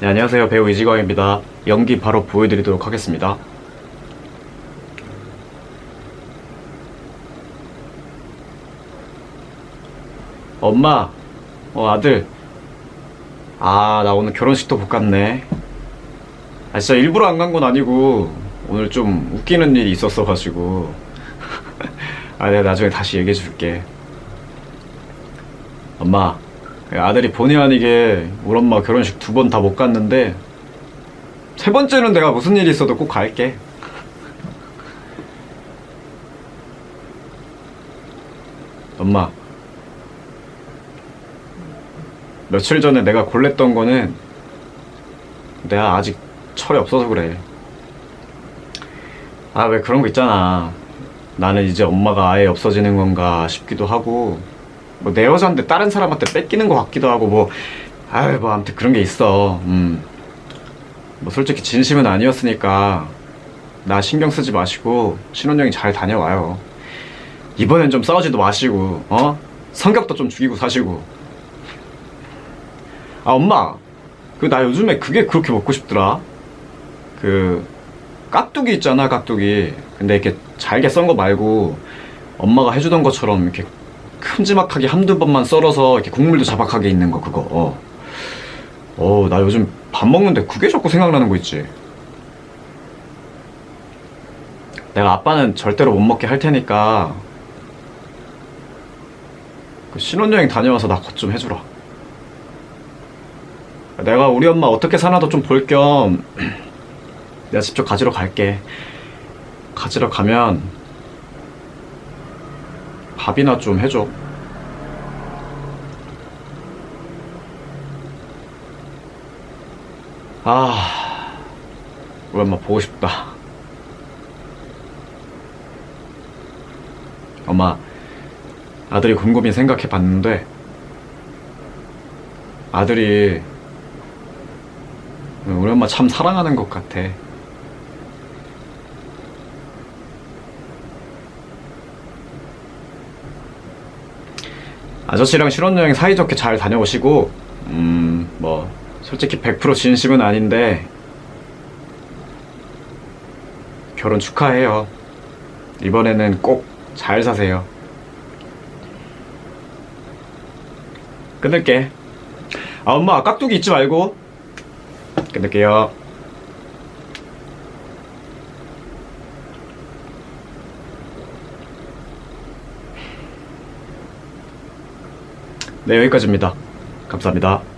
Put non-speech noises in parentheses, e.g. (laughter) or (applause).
네, 안녕하세요. 배우 이지광입니다. 연기 바로 보여드리도록 하겠습니다. 엄마, 어, 아들. 아, 나 오늘 결혼식도 못 갔네. 아, 진짜 일부러 안 간 건 아니고, 오늘 좀 웃기는 일이 있었어가지고. (laughs) 아, 내가 나중에 다시 얘기해 줄게. 엄마, 아들이 본의 아니게 우리 엄마 결혼식 두 번 다 못 갔는데, 세 번째는 내가 무슨 일이 있어도 꼭 갈게. 엄마, 며칠 전에 내가 골랬던 거는 내가 아직 철이 없어서 그래. 아, 왜 그런 거 있잖아. 나는 이제 엄마가 아예 없어지는 건가 싶기도 하고, 뭐 내 여자인데 다른 사람한테 뺏기는 것 같기도 하고, 뭐, 아유, 뭐, 아무튼 그런 게 있어. 음. 뭐, 솔직히 진심은 아니었으니까, 나 신경 쓰지 마시고, 신혼여행 잘 다녀와요. 이번엔 좀 싸우지도 마시고, 어? 성격도 좀 죽이고 사시고. 아, 엄마. 그, 나 요즘에 그게 그렇게 먹고 싶더라. 그, 깍두기 있잖아, 깍두기. 근데 이렇게 잘게 썬 거 말고, 엄마가 해주던 것처럼 이렇게 큼지막하게 한두 번만 썰어서 이렇게 국물도 자박하게 있는 거, 그거. 어. 어, 나 요즘 밥 먹는데 그게 자꾸 생각나는 거 있지. 내가 아빠는 절대로 못 먹게 할 테니까, 그 신혼여행 다녀와서 나 것 좀 해주라. 내가 우리 엄마 어떻게 사나도 좀 볼 겸 (clears throat) 내가 직접 가지러 갈게. 가지러 가면 밥이나 좀 해줘. 아, 우리 엄마 보고 싶다. 엄마, 아들이 곰곰이 생각해 봤는데, 아들이 우리 엄마 참 사랑하는 것 같아. 아저씨랑 신혼여행 사이좋게 잘 다녀오시고, 음, 뭐, 솔직히 100% 진심은 아닌데, 결혼 축하해요. 이번에는 꼭 잘 사세요. 끊을게. 아, 엄마, 깍두기 잊지 말고. 끊을게요. 네, 여기까지입니다. 감사합니다.